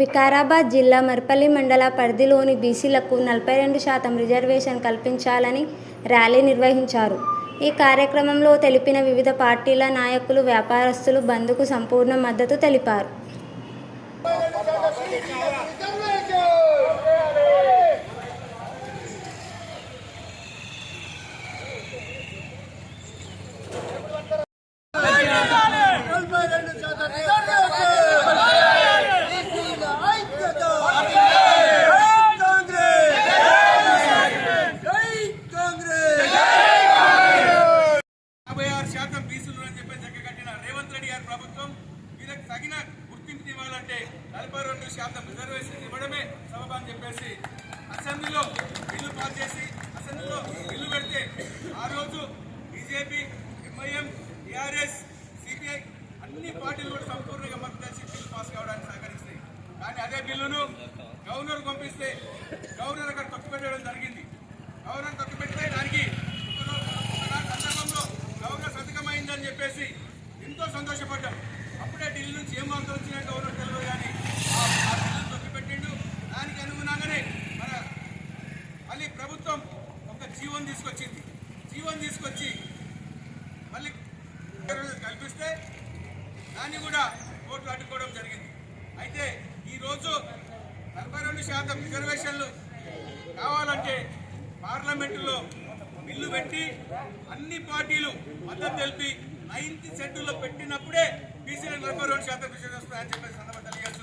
వికారాబాద్ జిల్లా మర్పల్లి మండల పరిధిలోని బీసీలకు నలభై రెండు శాతం రిజర్వేషన్ కల్పించాలని ర్యాలీ నిర్వహించారు. ఈ కార్యక్రమంలో తెలిపిన వివిధ పార్టీల నాయకులు వ్యాపారస్తులు బంద్కు సంపూర్ణ మద్దతు తెలిపారు. శాతం అని చెప్పి కట్టిన రేవంత్ రెడ్డి గారి ప్రభుత్వం వీళ్ళకి తగిన గుర్తింపు ఇవ్వాలంటే నలభై రెండు శాతం రిజర్వేషన్ ఇవ్వడమే సబబు అని చెప్పేసి అసెంబ్లీలో బిల్లు పాస్ చేసి అసెంబ్లీలో బిల్లు పెడితే ఆ రోజు బీజేపీ ఎంఐఎం టీఆర్ఎస్ సిపిఐ అన్ని పార్టీలు కూడా సంపూర్ణంగా మద్దతు బిల్లు పాస్ కావడానికి సహకరిస్తాయి. కానీ అదే బిల్లును గవర్నర్ పంపిస్తే గవర్నర్ అక్కడ తొక్కిపెట్టడం జరిగింది గవర్నర్ తొక్కిపెడితే దానికి ఒకనాడు సందర్భంలో గవర్నర్ సంతకమైందని చెప్పేసి ఎంతో సంతోషపడ్డాం. అప్పుడే ఢిల్లీ నుంచి ఏం వార్తలు వచ్చినాయి గవర్నర్ తెలియదు కానీ ఆ ఆ తొక్కిపెట్టిండు. దానికి అనుగుణంగానే మన మళ్ళీ ప్రభుత్వం ఒక జీవం తీసుకొచ్చింది. జీవం తీసుకొచ్చి మళ్ళీ కల్పిస్తే దాన్ని కూడా కోర్టు అడ్డుకోవడం జరిగింది. అయితే ఈరోజు నలభై రెండు శాతం రిజర్వేషన్లు కావాలంటే పార్లమెంటులో బిల్లు పెట్టి అన్ని పార్టీలు మద్దతు తెలిపి నైన్త్ షెడ్యూల్లో పెట్టినప్పుడే బీసీలకు నలభై రెండు శాతం విషయం వస్తుందని చెప్పేసి సందర్భంగా